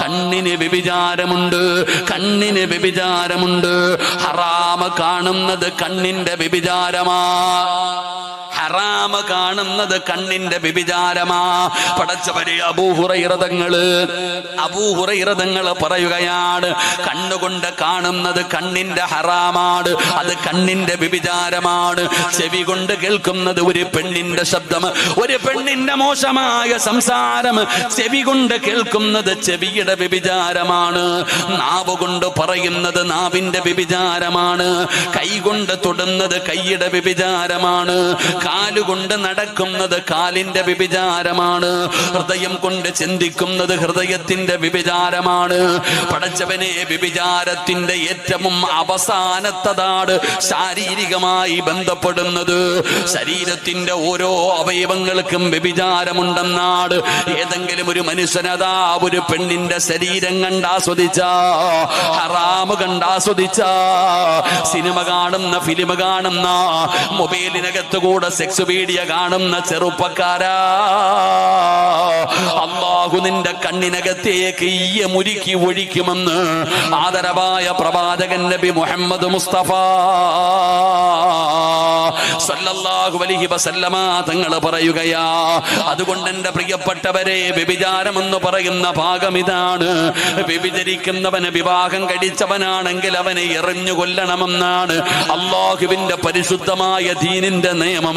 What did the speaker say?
കണ്ണിന് വ്യഭിചാരമുണ്ട് കണ്ണിന് വ്യഭിചാരമുണ്ട്. ഹറാമ കാണുന്നത് കണ്ണിന്റെ വ്യഭിചാരമാ. ഹറാമ കാണുന്നത് കണ്ണിന്റെ വ്യഭിചാരമാ. പടച്ചവരെ അബൂഹുറയിറതങ്ങൾ അബൂഹുറയിറതങ്ങൾ പറയുകയാണ് കണ്ണുകൊണ്ട് കാണുന്നത് കണ്ണിന്റെ ഹറാമാണ് അത് കണ്ണിന്റെ വ്യഭിചാരമാണ്. ചെവി കൊണ്ട് കേൾക്കുന്നത് ഒരു പെണ്ണിന്റെ ശബ്ദം ഒരു പെണ്ണിന്റെ മോശമായ സംസാരം. ചെവി കൊണ്ട് കേൾക്കുന്നത് ചെവിയുടെ വ്യഭിചാരമാണ് നാവ് കൊണ്ട് പറയുന്നത് നാവിന്റെ വ്യഭിചാരമാണ് കൈ കൊണ്ട് തൊടുന്നത് കൈയുടെ വ്യഭിചാരമാണ്. കാലുകൊണ്ട് നടക്കുന്നത് കാലിന്റെ വ്യഭിചാരമാണ്. ഹൃദയം കൊണ്ട് ചിന്തിക്കുന്നത് ഹൃദയത്തിന്റെ വ്യഭിചാരമാണ്. പടച്ചവനെ വ്യഭിചാരത്തിന്റെ ഏറ്റവും അവസാനത്തതാണ് ശാരീരികമായി ബന്ധപ്പെടുന്നത്. ശരീരത്തിന്റെ ഓരോ അവയവങ്ങൾക്കും വ്യഭിചാരമുണ്ടെന്നാണ്. ഏതെങ്കിലും ഒരു മനുഷ്യനതാ ഒരു പെണ്ണിന്റെ ശരീരം കണ്ടാസ്വദിച്ച ഹറാമ് കണ്ടാസ്വദിച്ച സിനിമ കാണുന്ന ഫിലിം കാണുന്ന മൊബൈലിനകത്ത് കൂടെ സെക്സ് മീഡിയ കാണുന്ന ചെറുപ്പക്കാരാ. അള്ളാഹു നിന്റെ കണ്ണിനകത്തേക്ക് ഈയ മുരുക്കി ഒഴിക്കുമെന്ന് ആദരവായ പ്രവാചകൻ നബി മുഹമ്മദ് മുസ്തഫ സല്ലല്ലാഹു അലൈഹി വസല്ലമ തങ്ങൾ പറയുകയാ അതുകൊണ്ട് എന്റെ പ്രിയപ്പെട്ടവരെ വ്യഭിചാരം എന്ന് പറയുന്ന ഭാഗം ഇതാണ്. വ്യഭിചരിക്കുന്നവന് വിവാഹം കഴിച്ചവനാണെങ്കിൽ അവനെ എറിഞ്ഞു കൊല്ലണമെന്നാണ് അള്ളാഹുവിന്റെ പരിശുദ്ധമായ ദീനിന്റെ നിയമം.